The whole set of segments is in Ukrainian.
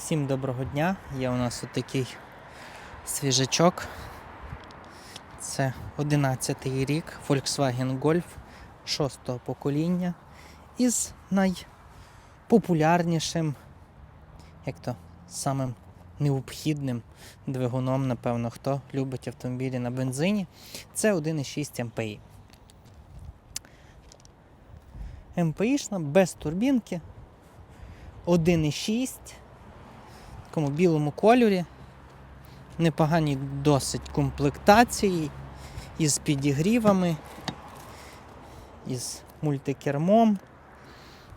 Всім доброго дня. Є у нас отакий свіжачок. Це 11-й рік Volkswagen Golf 6-го покоління із найпопулярнішим, як то, самим необхідним двигуном, напевно, хто любить автомобілі на бензині. Це 1,6 МПІ. МПІшна без турбінки. 1,6 в такому білому кольорі. Непогані досить комплектації із підігрівами, із мультикермом,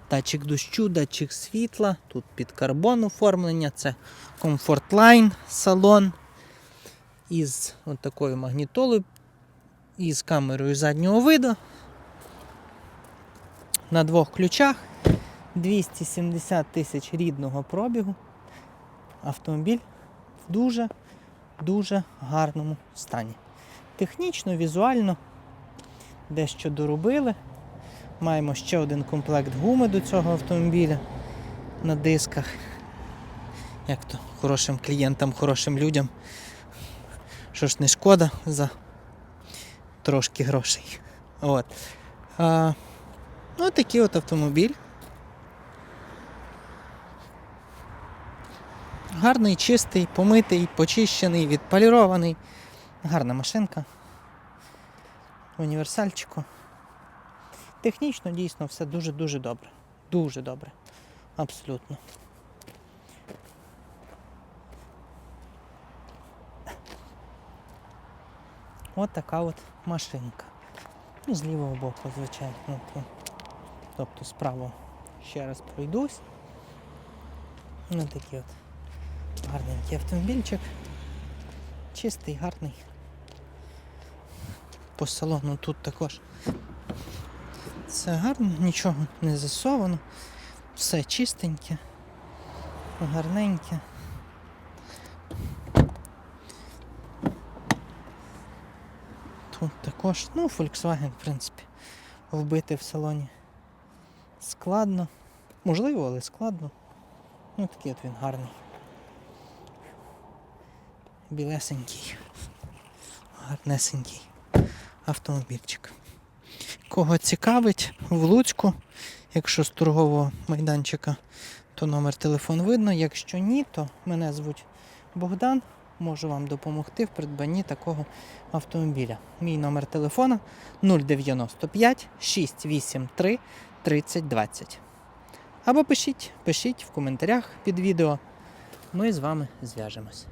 датчик дощу, датчик світла, тут під карбон оформлення, це Comfortline салон із от такою магнітолою, із камерою заднього виду. На двох ключах 270 тисяч рідного пробігу. Автомобіль в дуже дуже гарному стані. Технічно, візуально дещо доробили. Маємо ще один комплект гуми до цього автомобіля на дисках. Як то хорошим клієнтам, хорошим людям. Що ж не шкода за трошки грошей. От. А, ну, такий от автомобіль. Гарний, чистий, помитий, почищений, відполірований. Гарна машинка. Універсальчику. Технічно дійсно все дуже-дуже добре. Дуже добре. Абсолютно. От така от машинка. Ну, з лівого боку, звичайно. Ну, Тобто справа ще раз пройдусь. Ну такий от гарненький автомобільчик. Чистий, гарний. По салону тут також. Все гарно, нічого не засовано. Все чистеньке, гарненьке. Тут також, ну, Volkswagen, в принципі, вбити в салоні складно. Можливо, але складно. Ну такий от він гарний. Білесенький. Гарнесенький автомобільчик. Кого цікавить в Луцьку, якщо з торгового майданчика, то номер телефону видно. Якщо ні, то мене звуть Богдан. Можу вам допомогти в придбанні такого автомобіля. Мій номер телефона 095 683 3020. Або пишіть, пишіть в коментарях під відео. Ми з вами зв'яжемось.